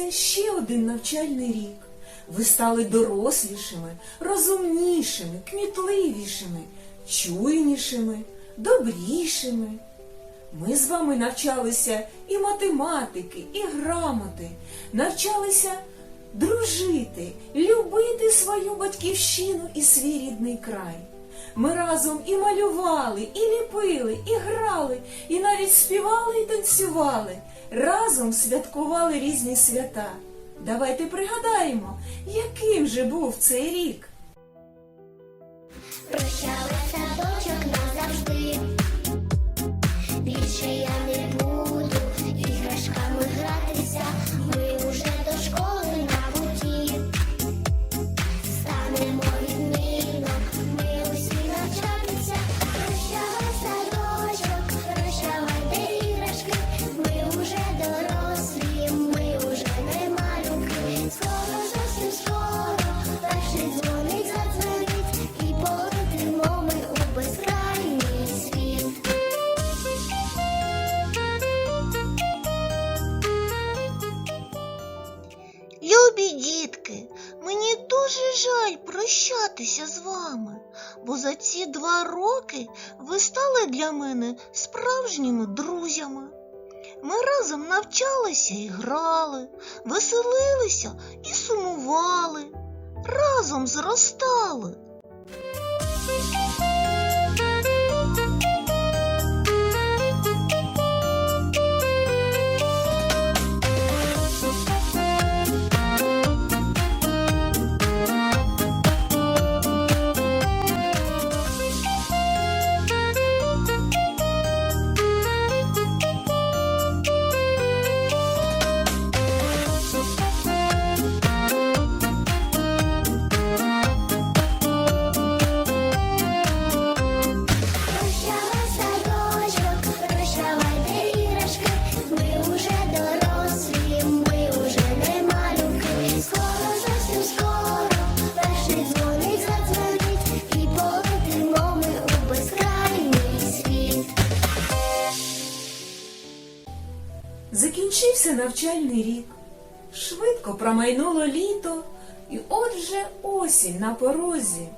закінчився ще один навчальний рік. Ви стали дорослішими, розумнішими, кмітливішими, чуйнішими, добрішими. Ми з вами навчалися і математики, і грамоти, навчалися дружити, любити свою батьківщину і свій рідний край. Ми разом і малювали, і ліпили, і грали, і навіть співали і танцювали. Разом святкували різні свята. Давайте пригадаємо, яким же був цей рік. Прощали ці два роки ви стали для мене справжніми друзями. Ми разом навчалися і грали, веселилися і сумували, разом зростали. Закінчився навчальний рік. Швидко промайнуло літо, і отже осінь на порозі.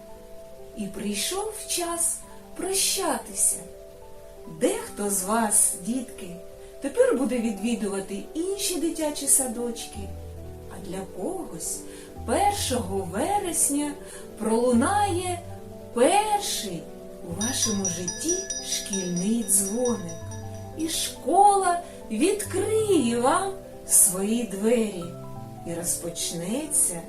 І прийшов час прощатися. Дехто з вас, дітки, тепер буде відвідувати інші дитячі садочки, а для когось 1 вересня пролунає перший у вашому житті шкільний дзвоник. І школа відкриє вам свої двері. І розпочнеться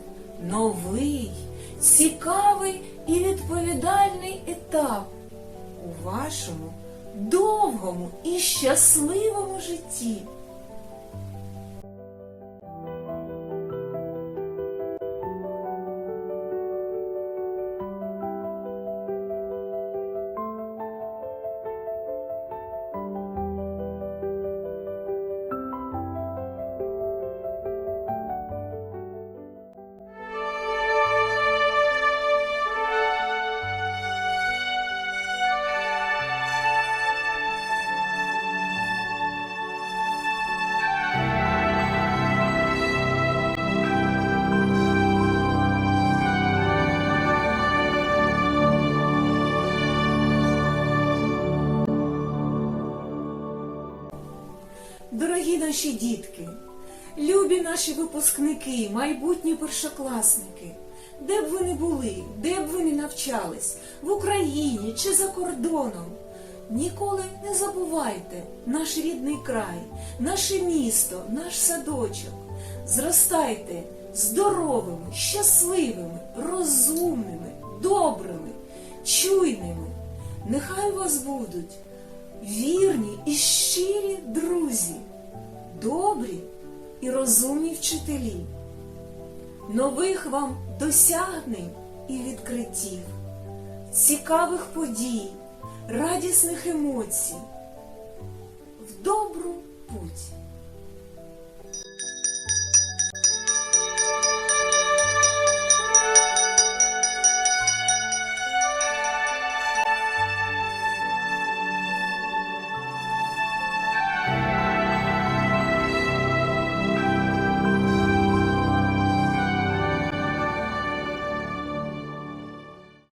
новий, цікавий і відповідальний етап у вашому довгому і щасливому житті. Наші дітки, любі наші випускники, майбутні першокласники, де б ви не були, де б ви не навчались, в Україні чи за кордоном, ніколи не забувайте наш рідний край, наше місто, наш садочок. Зростайте здоровими, щасливими, розумними, добрими, чуйними. Нехай у вас будуть вірні і щирі друзі, добрі і розумні вчителі, нових вам досягнень і відкриттів, цікавих подій, радісних емоцій, в добру путь.